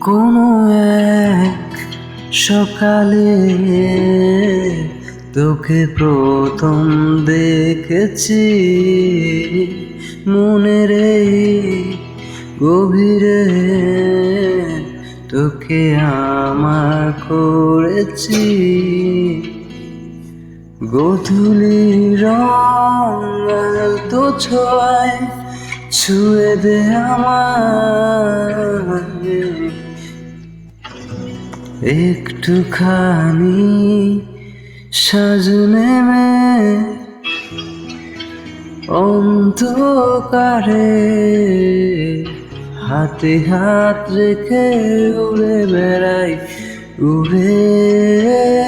কোনো এক সকালে তোকে প্রথম দেখেছি। মনের গভীরে তোকে আমার করেছি। গধুলি রং তো ছোঁয়ায় ছুঁয়ে দে আমায়। একটুখানি সাজনে মে, অন্ধকারে হাতে হাত রেখে উড়ে বেড়াই, উড়ে